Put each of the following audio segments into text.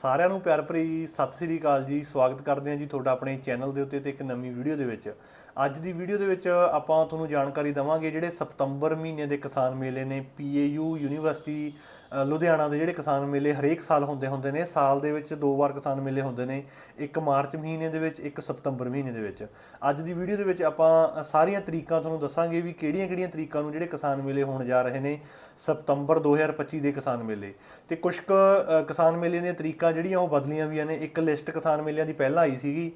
ਸਾਰਿਆਂ ਨੂੰ ਪਿਆਰ ਭਰੀ ਸਤਿ ਸ੍ਰੀ ਅਕਾਲ ਜੀ। ਸਵਾਗਤ ਕਰਦੇ ਹਾਂ ਜੀ ਤੁਹਾਡਾ ਆਪਣੇ ਚੈਨਲ ਦੇ ਉੱਤੇ ਤੇ ਇੱਕ ਨਵੀਂ ਵੀਡੀਓ ਦੇ ਵਿੱਚ। ਅੱਜ ਦੀ ਵੀਡੀਓ ਦੇ ਵਿੱਚ ਆਪਾਂ ਤੁਹਾਨੂੰ ਜਾਣਕਾਰੀ ਦਵਾਂਗੇ ਜਿਹੜੇ ਸਤੰਬਰ ਮਹੀਨੇ ਦੇ ਕਿਸਾਨ ਮੇਲੇ ਨੇ ਪੀਏਯੂ ਯੂਨੀਵਰਸਿਟੀ ਲੁਧਿਆਣਾ ਦੇ ਜਿਹੜੇ ਕਿਸਾਨ ਮੇਲੇ ਹਰੇਕ ਸਾਲ ਹੁੰਦੇ ਹੁੰਦੇ ਨੇ। ਸਾਲ ਦੇ ਵਿੱਚ ਦੋ ਵਾਰ ਕਿਸਾਨ ਮੇਲੇ ਹੁੰਦੇ ਨੇ, ਇੱਕ ਮਾਰਚ ਮਹੀਨੇ ਦੇ ਵਿੱਚ, ਇੱਕ ਸਤੰਬਰ ਮਹੀਨੇ ਦੇ ਵਿੱਚ। ਅੱਜ ਦੀ ਵੀਡੀਓ ਦੇ ਵਿੱਚ ਆਪਾਂ ਸਾਰੀਆਂ ਤਰੀਕਾਂ ਤੁਹਾਨੂੰ ਦੱਸਾਂਗੇ ਵੀ ਕਿਹੜੀਆਂ-ਕਿਹੜੀਆਂ ਤਰੀਕਾਂ ਨੂੰ ਜਿਹੜੇ ਕਿਸਾਨ ਮੇਲੇ ਹੋਣ ਜਾ ਰਹੇ ਨੇ ਸਤੰਬਰ 2025 ਦੇ ਕਿਸਾਨ ਮੇਲੇ। ਤੇ ਕੁਝ ਕੁ ਕਿਸਾਨ ਮੇਲੇ ਦੀਆਂ ਤਰੀਕਾਂ ਜਿਹੜੀਆਂ ਉਹ ਬਦਲੀਆਂ ਵੀਆਂ ਨੇ। ਇੱਕ ਲਿਸਟ ਕਿਸਾਨ ਮੇਲਿਆਂ ਦੀ ਪਹਿਲਾਂ ਆਈ ਸੀਗੀ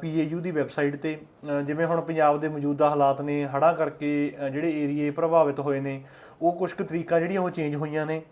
ਪੀਏਯੂ ਦੀ ਵੈਬਸਾਈਟ ਤੇ ਜਿਵੇਂ ਜਿਵੇਂ ਹੁਣ ਪੰਜਾਬ ਦੇ ਮੌਜੂਦਾ ਹਾਲਾਤ ਨੇ, ਹੜ੍ਹਾਂ ਕਰਕੇ ਜਿਹੜੇ ਏਰੀਏ ਪ੍ਰਭਾਵਿਤ ਹੋਏ ਨੇ, ਉਹ ਕੁਝ ਕੁ ਤਰੀਕਾਂ ਜਿਹੜੀਆਂ ਉਹ ਚੇਂਜ ਹੋਈਆਂ ਨੇ।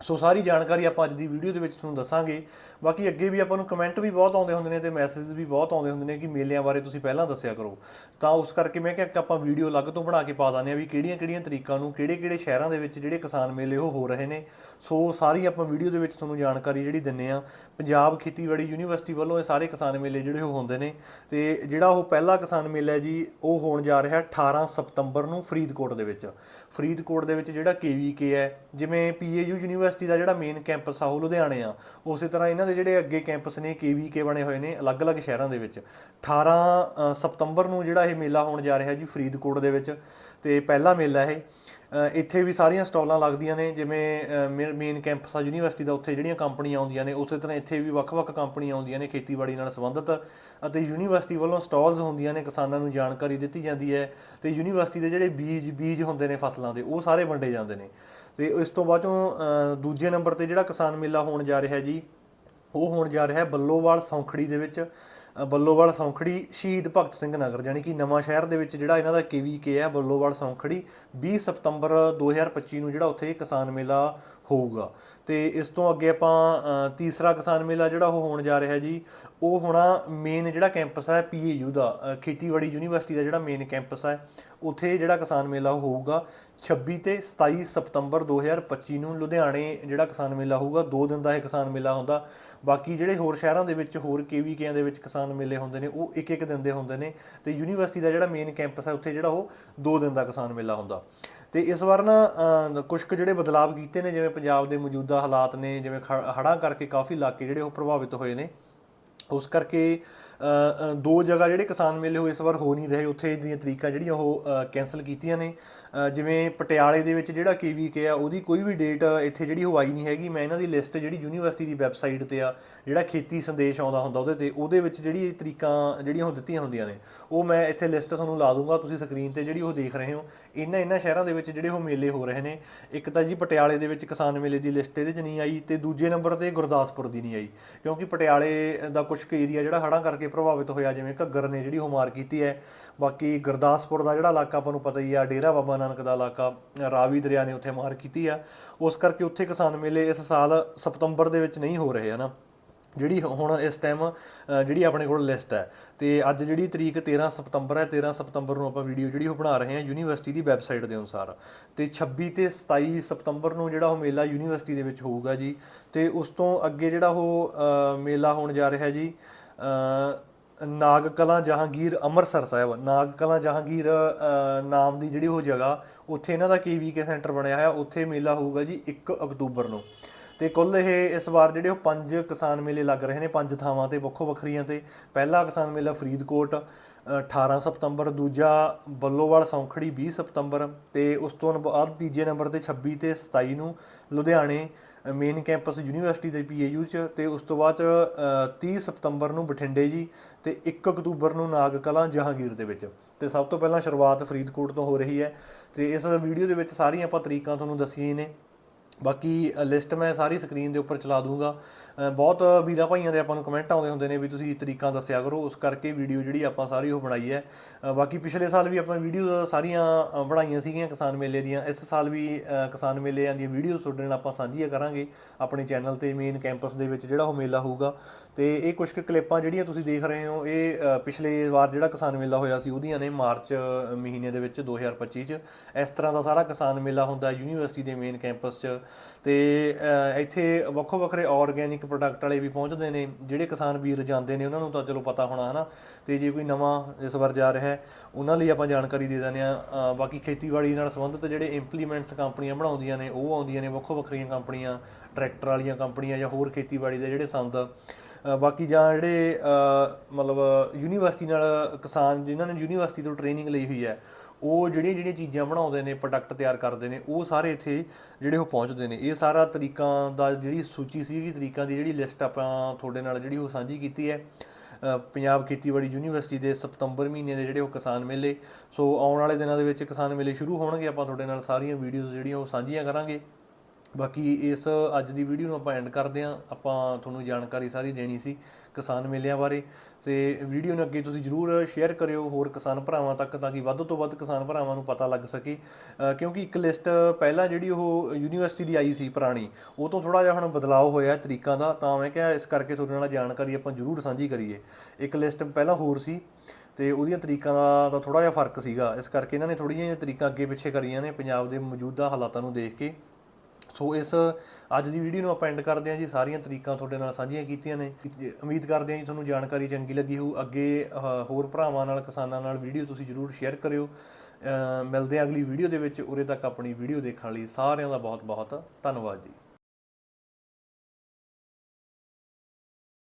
ਸੋ ਸਾਰੀ ਜਾਣਕਾਰੀ ਆਪਾਂ ਅੱਜ ਦੀ ਵੀਡੀਓ ਦੇ ਵਿੱਚ ਤੁਹਾਨੂੰ ਦੱਸਾਂਗੇ। ਬਾਕੀ ਅੱਗੇ ਵੀ ਆਪਾਂ ਨੂੰ ਕਮੈਂਟ ਵੀ ਬਹੁਤ ਆਉਂਦੇ ਹੁੰਦੇ ਨੇ ਤੇ ਮੈਸੇਜ ਵੀ ਬਹੁਤ ਆਉਂਦੇ ਹੁੰਦੇ ਨੇ ਕਿ ਮੇਲਿਆਂ ਬਾਰੇ ਤੁਸੀਂ ਪਹਿਲਾਂ ਦੱਸਿਆ ਕਰੋ। ਤਾਂ ਉਸ ਕਰਕੇ ਮੈਂ ਕਿਹਾ ਕਿ ਆਪਾਂ ਵੀਡੀਓ ਅਲੱਗ ਤੋਂ ਬਣਾ ਕੇ ਪਾ ਦਾਂਦੇ ਆ ਵੀ ਕਿਹੜੀਆਂ-ਕਿਹੜੀਆਂ ਤਰੀਕਾਂ ਨੂੰ, ਕਿਹੜੇ-ਕਿਹੜੇ ਸ਼ਹਿਰਾਂ ਦੇ ਵਿੱਚ ਜਿਹੜੇ ਕਿਸਾਨ ਮੇਲੇ ਉਹ ਹੋ ਰਹੇ ਨੇ। ਸੋ ਸਾਰੀ ਆਪਾਂ ਵੀਡੀਓ ਦੇ ਵਿੱਚ ਤੁਹਾਨੂੰ ਜਾਣਕਾਰੀ ਜਿਹੜੀ ਦਿੰਨੇ ਆ ਪੰਜਾਬ ਖੇਤੀਬਾੜੀ ਯੂਨੀਵਰਸਿਟੀ ਵੱਲੋਂ ਇਹ ਸਾਰੇ ਕਿਸਾਨ ਮੇਲੇ ਜਿਹੜੇ ਉਹ ਹੁੰਦੇ ਨੇ। ਤੇ ਜਿਹੜਾ ਉਹ ਪਹਿਲਾ ਕਿਸਾਨ ਮੇਲਾ ਹੈ ਜੀ, ਉਹ ਹੋਣ ਜਾ ਰਿਹਾ 18 ਸਤੰਬਰ ਨੂੰ ਫਰੀਦਕੋਟ ਦੇ ਵਿੱਚ। ਫਰੀਦਕੋਟ ਦੇ ਵਿੱਚ ਜਿਹੜਾ ਕੇਵੀਕੇ ਹੈ, ਜਿਵੇਂ ਪੀਏਯੂ ਯੂਨੀਵਰਸਿਟੀ ਦਾ ਜਿਹੜਾ ਮੇਨ ਕੈਂਪਸ ਆ ਉਹ ਲੁਧਿਆਣੇ ਆ। ਉਸੇ ਤਰ੍ਹਾਂ ਇਹਨਾਂ ਦੇ ਜਿਹੜੇ ਅੱਗੇ ਕੈਂਪਸ ਨੇ ਕੇਵੀਕੇ ਬਣੇ ਹੋਏ ਨੇ, ਅਲੱਗ-ਅਲੱਗ ਸ਼ਹਿਰਾਂ ਦੇ ਵਿੱਚ। 18 ਸਤੰਬਰ ਨੂੰ ਜਿਹੜਾ ਇਹ ਮੇਲਾ ਹੋਣ ਜਾ ਰਿਹਾ ਜੀ, ਫਰੀਦਕੋਟ ਦੇ ਵਿੱਚ, ਤੇ ਪਹਿਲਾ ਮੇਲਾ ਇਹ। ਇੱਥੇ ਵੀ ਸਾਰੀਆਂ ਸਟਾਲਾਂ ਲੱਗਦੀਆਂ ਨੇ, ਜਿਵੇਂ ਮੇਨ ਕੈਂਪਸ ਆ, ਯੂਨੀਵਰਸਿਟੀ ਦਾ ਉੱਥੇ ਜਿਹੜੀਆਂ ਕੰਪਨੀਆਂ ਆਉਂਦੀਆਂ ਨੇ, ਉਸੇ ਤਰ੍ਹਾਂ ਇੱਥੇ ਵੀ ਵੱਖ-ਵੱਖ ਕੰਪਨੀਆਂ ਆਉਂਦੀਆਂ ਨੇ, ਖੇਤੀਬਾੜੀ ਨਾਲ ਸੰਬੰਧਿਤ, ਅਤੇ ਯੂਨੀਵਰਸਿਟੀ ਵੱਲੋਂ ਸਟਾਲਸ ਹੁੰਦੀਆਂ ਨੇ, ਕਿਸਾਨਾਂ ਨੂੰ ਜਾਣਕਾਰੀ ਦਿੱਤੀ ਜਾਂਦੀ ਹੈ, ਤੇ ਯੂਨੀਵਰਸਿਟੀ ਦੇ ਜਿਹੜੇ ਬੀਜ ਬੀਜ ਹੁੰਦੇ ਨੇ ਫਸਲਾਂ ਦੇ, ਉਹ ਸਾਰੇ ਵੰਡੇ ਜਾਂਦੇ ਨੇ। ਤੇ ਇਸ ਤੋਂ ਬਾਅਦ ਚੋਂ ਦੂਜੇ ਨੰਬਰ ਤੇ ਜਿਹੜਾ ਕਿਸਾਨ ਮੇਲਾ ਹੋਣ ਜਾ ਰਿਹਾ ਜੀ ਉਹ ਹੋਣ ਜਾ ਰਿਹਾ ਹੈ ਬੱਲੋਵਾਲ ਸੌਂਖੜੀ ਦੇ ਵਿੱਚ। ਬੱਲੋਵਾਲ ਸੌਂਖੜੀ ਸ਼ਹੀਦ ਭਗਤ ਸਿੰਘ ਨਗਰ ਯਾਨੀ ਕਿ ਨਵਾਂ ਸ਼ਹਿਰ ਦੇ ਵਿੱਚ ਜਿਹੜਾ ਇਹਨਾਂ ਦਾ ਕੇਵੀਕੇ ਹੈ, ਬੱਲੋਵਾਲ ਸੌਂਖੜੀ 20 ਸਤੰਬਰ 2025 ਨੂੰ ਜਿਹੜਾ ਉੱਥੇ ਕਿਸਾਨ ਮੇਲਾ ਹੋਊਗਾ। ਤੇ ਇਸ ਤੋਂ ਅੱਗੇ ਆਪਾਂ ਤੀਸਰਾ ਕਿਸਾਨ ਮੇਲਾ ਜਿਹੜਾ ਉਹ ਹੋਣ ਜਾ ਰਿਹਾ ਜੀ, ਉਹ ਹੋਣਾ ਮੇਨ ਜਿਹੜਾ ਕੈਂਪਸ ਹੈ ਪੀਏਯੂ ਦਾ। ਖੇਤੀਬਾੜੀ ਯੂਨੀਵਰਸਿਟੀ ਦਾ ਜਿਹੜਾ ਮੇਨ ਕੈਂਪਸ ਹੈ, ਉੱਥੇ ਜਿਹੜਾ ਕਿਸਾਨ ਮੇਲਾ ਉਹ ਹੋਊਗਾ 26 ਤੇ 27 ਸਤੰਬਰ 2025 ਨੂੰ। ਲੁਧਿਆਣੇ ਜਿਹੜਾ ਕਿਸਾਨ ਮੇਲਾ ਹੋਊਗਾ, ਦੋ ਦਿਨ ਦਾ ਇਹ ਕਿਸਾਨ ਮੇਲਾ ਹੁੰਦਾ। ਬਾਕੀ ਜਿਹੜੇ ਹੋਰ ਸ਼ਹਿਰਾਂ ਦੇ ਵਿੱਚ, ਹੋਰ ਕੇਵੀਕਿਆਂ ਦੇ ਵਿੱਚ ਕਿਸਾਨ ਮੇਲੇ ਹੁੰਦੇ ਨੇ, ਉਹ ਇੱਕ ਇੱਕ ਦਿਨ ਦੇ ਹੁੰਦੇ ਨੇ ਤੇ ਯੂਨੀਵਰਸਿਟੀ ਦਾ ਜਿਹੜਾ ਮੇਨ ਕੈਂਪਸ ਹੈ ਉੱਥੇ ਜਿਹੜਾ ਉਹ ਦੋ ਦਿਨ ਦਾ ਕਿਸਾਨ ਮੇਲਾ ਹੁੰਦਾ। ਤੇ ਇਸ ਵਾਰ ਨਾ ਕੁਝ ਕੁ ਜਿਹੜੇ ਬਦਲਾਵ ਕੀਤੇ ਨੇ, ਜਿਵੇਂ ਪੰਜਾਬ ਦੇ ਮੌਜੂਦਾ ਹਾਲਾਤ ਨੇ, ਜਿਵੇਂ ਹੜ੍ਹਾਂ ਕਰਕੇ ਕਾਫੀ ਇਲਾਕੇ ਜਿਹੜੇ ਉਹ ਪ੍ਰਭਾਵਿਤ ਹੋਏ ਨੇ, ਉਸ ਕਰਕੇ ਦੋ ਜਗ੍ਹਾ ਜਿਹੜੇ ਕਿਸਾਨ ਮੇਲੇ ਹੋਏ ਇਸ ਵਾਰ ਹੋ ਨਹੀਂ ਰਹੇ, ਉੱਥੇ ਦੀਆਂ ਤਰੀਕਾਂ ਜਿਹੜੀਆਂ ਉਹ ਕੈਨਸਲ ਕੀਤੀਆਂ ਨੇ। ਜਿਵੇਂ ਪਟਿਆਲੇ ਦੇ ਵਿੱਚ ਜਿਹੜਾ ਕੇਵੀਕੇ ਆ, ਉਹਦੀ ਕੋਈ ਵੀ ਡੇਟ ਇੱਥੇ ਜਿਹੜੀ ਉਹ ਆਈ ਨਹੀਂ ਹੈਗੀ। ਮੈਂ ਇਹਨਾਂ ਦੀ ਲਿਸਟ ਜਿਹੜੀ ਯੂਨੀਵਰਸਿਟੀ ਦੀ ਵੈਬਸਾਈਟ ਤੇ ਆ, ਜਿਹੜਾ ਖੇਤੀ ਸੰਦੇਸ਼ ਆਉਂਦਾ ਹੁੰਦਾ ਉਹਦੇ ਤੇ, ਉਹਦੇ ਵਿੱਚ ਜਿਹੜੀ ਤਰੀਕਾਂ ਜਿਹੜੀਆਂ ਉਹ ਦਿੱਤੀਆਂ ਹੁੰਦੀਆਂ ਨੇ, ਉਹ ਮੈਂ ਇੱਥੇ ਲਿਸਟ ਤੁਹਾਨੂੰ ਲਾ ਦੂੰਗਾ, ਤੁਸੀਂ ਸਕਰੀਨ ਤੇ ਜਿਹੜੀ ਉਹ ਦੇਖ ਰਹੇ ਹੋ। ਇਹਨਾਂ ਇਹਨਾਂ ਸ਼ਹਿਰਾਂ ਦੇ ਵਿੱਚ ਜਿਹੜੇ ਉਹ ਮੇਲੇ ਹੋ ਰਹੇ ਨੇ। ਇੱਕ ਤਾਂ ਜੀ ਪਟਿਆਲੇ ਦੇ ਵਿੱਚ ਕਿਸਾਨ ਮੇਲੇ ਦੀ ਲਿਸਟ ਇਹਦੇ 'ਚ ਨਹੀਂ ਆਈ ਤੇ ਦੂਜੇ ਨੰਬਰ ਤੇ ਗੁਰਦਾਸਪੁਰ ਦੀ ਨਹੀਂ ਆਈ। ਕਿਉਂਕਿ ਪਟਿਆਲੇ ਦਾ ਕੁਝ ਕੁ ਏਰੀਆ ਜਿਹੜਾ ਹੜ੍ਹਾਂ ਕਰਕੇ ਪ੍ਰਭਾਵਿਤ ਹੋਇਆ, ਜਿਵੇਂ ਘੱਗਰ ਨੇ ਜਿਹੜੀ ਉਹ ਮਾਰ ਕੀਤੀ ਹੈ। ਬਾਕੀ ਗੁਰਦਾਸਪੁਰ ਦਾ ਜਿਹੜਾ ਇਲਾਕਾ ਆਪਾਂ ਨੂੰ ਪਤਾ ਹੀ ਆ, ਡੇਰਾ ਬਾਬਾ ਨਾਨਕ ਦਾ ਇਲਾਕਾ, ਰਾਵੀ ਦਰਿਆ ਨੇ ਉੱਥੇ ਮਾਰ ਕੀਤੀ ਆ। ਉਸ ਕਰਕੇ ਉੱਥੇ ਕਿਸਾਨ ਮੇਲੇ ਇਸ ਸਾਲ ਸਤੰਬਰ ਦੇ ਵਿੱਚ ਨਹੀਂ ਹੋ ਰਹੇ, ਹਨਾ? ਜਿਹੜੀ ਹੁਣ ਇਸ ਟਾਈਮ ਜਿਹੜੀ ਆਪਣੇ ਕੋਲ ਲਿਸਟ ਹੈ। ਤੇ ਅੱਜ ਜਿਹੜੀ ਤਰੀਕ 13 ਸਤੰਬਰ ਹੈ 13 ਸਤੰਬਰ ਨੂੰ ਆਪਾਂ ਵੀਡੀਓ ਜਿਹੜੀ ਉਹ ਬਣਾ ਰਹੇ ਹਾਂ ਯੂਨੀਵਰਸਿਟੀ ਦੀ ਵੈਬਸਾਈਟ ਦੇ ਅਨੁਸਾਰ। ਤੇ 26 ਤੇ 27 ਸਤੰਬਰ ਨੂੰ ਜਿਹੜਾ ਉਹ ਮੇਲਾ ਯੂਨੀਵਰਸਿਟੀ ਦੇ ਵਿੱਚ ਹੋਊਗਾ ਜੀ। ਤੇ ਉਸ ਤੋਂ ਅੱਗੇ ਜਿਹੜਾ ਉਹ ਮੇਲਾ ਹੋਣ ਜਾ ਰਿਹਾ ਜੀ ਨਾਗ ਕਲਾਂ ਜਹਾਂਗੀਰ ਅੰਮ੍ਰਿਤਸਰ ਸਾਹਿਬ। ਨਾਗ ਕਲਾਂ ਜਹਾਂਗੀਰ ਨਾਮ ਦੀ ਜਿਹੜੀ ਉਹ ਜਗ੍ਹਾ, ਉੱਥੇ ਇਹਨਾਂ ਦਾ ਕੇਵੀਕੇ ਸੈਂਟਰ ਬਣਿਆ ਹੋਇਆ। ਉੱਥੇ ਮੇਲਾ ਹੋਊਗਾ ਜੀ 1 ਅਕਤੂਬਰ ਨੂੰ। ਤੇ ਕੁੱਲ ਇਹ, ਇਸ ਵਾਰ ਜਿਹੜੇ ਉਹ ਪੰਜ ਕਿਸਾਨ ਮੇਲੇ ਲੱਗ ਰਹੇ ਨੇ, ਪੰਜ ਥਾਵਾਂ ਤੇ ਵੱਖੋ ਵੱਖਰੀਆਂ ਤੇ। ਪਹਿਲਾ ਕਿਸਾਨ ਮੇਲਾ ਫਰੀਦਕੋਟ 18 ਸਤੰਬਰ ਦੂਜਾ ਬੱਲੋਵਾਲ ਸੌਂਖੜੀ 20 ਸਤੰਬਰ ਤੇ ਉਸ ਤੋਂ ਬਾਅਦ ਤੀਜੇ ਨੰਬਰ ਤੇ 26 ਤੇ 27 ਨੂੰ ਲੁਧਿਆਣੇ ਮੇਨ ਕੈਂਪਸ ਯੂਨੀਵਰਸਿਟੀ ਦੇ ਪੀਏਯੂ ਚ ਤੇ ਉਸ ਤੋਂ ਬਾਅਦ ਅ, 30 ਸਤੰਬਰ ਨੂੰ ਬਠਿੰਡੇ ਜੀ ਤੇ 1 ਅਕਤੂਬਰ ਨੂੰ ਨਾਗ ਕਲਾਂ ਜਹਾਂਗੀਰ ਦੇ ਵਿੱਚ। ਤੇ ਸਭ ਤੋਂ ਪਹਿਲਾਂ ਸ਼ੁਰੂਆਤ ਫਰੀਦਕੋਟ ਤੋਂ ਹੋ ਰਹੀ ਹੈ ਤੇ ਇਸ ਵੀਡੀਓ ਦੇ ਵਿੱਚ ਸਾਰੀਆਂ ਆਪਾਂ ਤਰੀਕਾਂ ਤੁਹਾਨੂੰ ਦੱਸੀਆਂ ਨੇ। ਬਾਕੀ ਲਿਸਟ ਮੈਂ ਸਾਰੀ ਸਕਰੀਨ ਦੇ ਉੱਪਰ ਚਲਾ ਦੂੰਗਾ। ਬਹੁਤ ਵੀਰਾਂ ਭਾਈਆਂ ਦੇ ਆਪਾਂ ਨੂੰ ਕਮੈਂਟ ਆਉਂਦੇ ਹੁੰਦੇ ਨੇ ਵੀ ਤੁਸੀਂ ਤਰੀਕਾਂ ਦੱਸਿਆ ਕਰੋ, ਉਸ ਕਰਕੇ ਵੀਡੀਓ ਜਿਹੜੀ ਆਪਾਂ ਸਾਰੀ ਉਹ ਬਣਾਈ ਹੈ। ਬਾਕੀ ਪਿਛਲੇ ਸਾਲ ਵੀ ਆਪਾਂ ਵੀਡੀਓ ਸਾਰੀਆਂ ਬਣਾਈਆਂ ਸੀਗੀਆਂ ਕਿਸਾਨ ਮੇਲੇ ਦੀਆਂ। ਇਸ ਸਾਲ ਵੀ ਕਿਸਾਨ ਮੇਲਿਆਂ ਦੀਆਂ ਵੀਡੀਓ ਤੁਹਾਡੇ ਨਾਲ ਆਪਾਂ ਸਾਂਝੀਆਂ ਕਰਾਂਗੇ, ਆਪਣੇ ਚੈਨਲ ਤੇ ਮੇਨ ਕੈਂਪਸ ਦੇ ਵਿੱਚ ਜਿਹੜਾ ਉਹ ਮੇਲਾ ਹੋਊਗਾ। ਤੇ ਇਹ ਕੁਝ ਕੁ ਕਲਿੱਪਾਂ ਜਿਹੜੀਆਂ ਤੁਸੀਂ ਦੇਖ ਰਹੇ ਹੋ, ਇਹ ਪਿਛਲੇ ਵਾਰ ਜਿਹੜਾ ਕਿਸਾਨ ਮੇਲਾ ਹੋਇਆ ਸੀ, ਉਹਦੀਆਂ ਨੇ ਮਾਰਚ ਮਹੀਨੇ ਦੇ ਵਿੱਚ 2025 ਚ। ਇਸ ਤਰ੍ਹਾਂ ਦਾ ਸਾਰਾ ਕਿਸਾਨ ਮੇਲਾ ਹੁੰਦਾ ਯੂਨੀਵਰਸਿਟੀ ਦੇ ਮੇਨ ਕੈਂਪਸ 'ਚ। ਤੇ ਇੱਥੇ ਵੱਖੋ ਵੱਖਰੇ ਆਰਗੈਨਿਕ ਪ੍ਰੋਡਕਟ ਵਾਲੇ ਵੀ ਪਹੁੰਚਦੇ ਨੇ, ਜਿਹੜੇ ਕਿਸਾਨ ਵੀਰ ਜਾਂਦੇ ਨੇ, ਉਹਨਾਂ ਨੂੰ ਤਾਂ ਚਲੋ ਪਤਾ ਹੋਣਾ, ਹਨਾ? ਤੇ ਜੇ ਕੋਈ ਨਵਾਂ ਇਸ ਵਾਰ ਜਾ ਰਿਹਾ ਹੈ, ਉਹਨਾਂ ਲਈ ਆਪਾਂ ਜਾਣਕਾਰੀ ਦੇ ਦਿੰਦੇ ਆ ਬਾਕੀ ਖੇਤੀਬਾੜੀ ਨਾਲ ਸੰਬੰਧਿਤ ਜਿਹੜੇ ਇੰਪਲੀਮੈਂਟਸ ਕੰਪਨੀਆਂ ਬਣਾਉਂਦੀਆਂ ਨੇ, ਉਹ ਆਉਂਦੀਆਂ ਨੇ, ਵੱਖੋ ਵੱਖਰੀਆਂ ਕੰਪਨੀਆਂ, ਟਰੈਕਟਰ ਵਾਲੀਆਂ ਕੰਪਨੀਆਂ ਜਾਂ ਹੋਰ ਖੇਤੀਬਾੜੀ ਦੇ ਜਿਹੜੇ ਸੰਦ। ਬਾਕੀ ਜਾਂ ਜਿਹੜੇ ਮਤਲਬ, ਯੂਨੀਵਰਸਿਟੀ ਨਾਲ ਕਿਸਾਨ, ਜਿਨ੍ਹਾਂ ਨੇ ਯੂਨੀਵਰਸਿਟੀ ਤੋਂ ਟ੍ਰੇਨਿੰਗ ਲਈ ਹੋਈ ਹੈ ਉਹ ਜਿਹੜੀਆਂ ਜਿਹੜੀਆਂ ਚੀਜ਼ਾਂ ਬਣਾਉਂਦੇ ਨੇ ਪ੍ਰੋਡਕਟ ਤਿਆਰ ਕਰਦੇ ਨੇ, ਉਹ ਸਾਰੇ ਇੱਥੇ ਜਿਹੜੇ ਉਹ ਪਹੁੰਚਦੇ ਨੇ। ਇਹ ਸਾਰਾ ਤਰੀਕਾਂ ਦਾ ਜਿਹੜੀ ਸੂਚੀ ਸੀਗੀ, ਤਰੀਕਾਂ ਦੀ ਜਿਹੜੀ ਲਿਸਟ ਆਪਾਂ ਤੁਹਾਡੇ ਨਾਲ ਜਿਹੜੀ ਉਹ ਸਾਂਝੀ ਕੀਤੀ ਹੈ ਪੰਜਾਬ ਖੇਤੀਬਾੜੀ ਯੂਨੀਵਰਸਿਟੀ ਦੇ ਸਤੰਬਰ ਮਹੀਨੇ ਦੇ ਜਿਹੜੇ ਉਹ ਕਿਸਾਨ ਮੇਲੇ। ਸੋ ਆਉਣ ਵਾਲੇ ਦਿਨਾਂ ਦੇ ਵਿੱਚ ਕਿਸਾਨ ਮੇਲੇ ਸ਼ੁਰੂ ਹੋਣਗੇ। ਆਪਾਂ ਤੁਹਾਡੇ ਨਾਲ ਸਾਰੀਆਂ ਵੀਡੀਓਜ਼ ਜਿਹੜੀਆਂ ਉਹ ਸਾਂਝੀਆਂ ਕਰਾਂਗੇ। ਬਾਕੀ ਇਸ ਅੱਜ ਦੀ ਵੀਡੀਓ ਨੂੰ ਆਪਾਂ ਐਂਡ ਕਰਦੇ ਹਾਂ। ਆਪਾਂ ਤੁਹਾਨੂੰ ਜਾਣਕਾਰੀ ਸਾਰੀ ਦੇਣੀ ਸੀ ਕਿਸਾਨ ਮੇਲਿਆਂ ਬਾਰੇ। ਤੇ ਵੀਡੀਓ ਨੂੰ ਅੱਗੇ ਤੁਸੀਂ ਜਰੂਰ ਸ਼ੇਅਰ ਕਰਿਓ ਹੋਰ ਕਿਸਾਨ ਭਰਾਵਾਂ ਤੱਕ ਤਾਂ ਕਿ ਵੱਧ ਤੋਂ ਵੱਧ ਕਿਸਾਨ ਭਰਾਵਾਂ ਨੂੰ ਪਤਾ ਲੱਗ ਸਕੇ। ਕਿਉਂਕਿ ਇੱਕ ਲਿਸਟ ਪਹਿਲਾਂ ਜਿਹੜੀ ਉਹ ਯੂਨੀਵਰਸਿਟੀ ਦੀ ਆਈ ਸੀ ਪੁਰਾਣੀ, ਉਹ ਤੋਂ ਥੋੜਾ ਜਿਹਾ ਹੁਣ ਬਦਲਾਅ ਹੋਇਆ ਤਰੀਕਾਂ ਦਾ। ਤਾਂ ਮੈਂ ਕਿਹਾ ਇਸ ਕਰਕੇ ਤੁਹਾਡੇ ਨਾਲ ਜਾਣਕਾਰੀ ਆਪਾਂ ਜਰੂਰ ਸਾਂਝੀ ਕਰੀਏ। ਇੱਕ ਲਿਸਟ ਪਹਿਲਾਂ ਹੋਰ ਸੀ ਤੇ ਉਹਦੀਆਂ ਤਰੀਕਾਂ ਦਾ ਤਾਂ ਥੋੜਾ ਜਿਹਾ ਫ਼ਰਕ ਸੀਗਾ। ਇਸ ਕਰਕੇ ਇਹਨਾਂ ਨੇ ਥੋੜੀਆਂ ਜਿਹੀਆਂ ਤਰੀਕਾਂ ਅੱਗੇ ਪਿੱਛੇ ਕਰੀਆਂ ਨੇ ਪੰਜਾਬ ਦੇ ਮੌਜੂਦਾ ਹਾਲਾਤਾਂ ਨੂੰ ਦੇਖ ਕੇ। ਸੋ ਇਸ ਅੱਜ ਦੀ ਵੀਡੀਓ ਨੂੰ ਆਪਾਂ ਐਂਡ ਕਰਦੇ ਹਾਂ ਜੀ। ਸਾਰੀਆਂ ਤਰੀਕਾਂ ਤੁਹਾਡੇ ਨਾਲ ਸਾਂਝੀਆਂ ਕੀਤੀਆਂ ਨੇ। ਉਮੀਦ ਕਰਦੇ ਹਾਂ ਜੀ ਤੁਹਾਨੂੰ ਜਾਣਕਾਰੀ ਚੰਗੀ ਲੱਗੀ ਹੋਊ। ਅੱਗੇ ਹੋਰ ਭਰਾਵਾਂ ਨਾਲ, ਕਿਸਾਨਾਂ ਨਾਲ ਵੀਡੀਓ ਤੁਸੀਂ ਜਰੂਰ ਸ਼ੇਅਰ ਕਰਿਓ। ਮਿਲਦੇ ਹਾਂ ਅਗਲੀ ਵੀਡੀਓ ਦੇ ਵਿੱਚ। ਉਰੇ ਤੱਕ ਆਪਣੀ ਵੀਡੀਓ ਦੇਖਣ ਲਈ ਸਾਰਿਆਂ ਦਾ ਬਹੁਤ ਬਹੁਤ ਧੰਨਵਾਦ ਜੀ।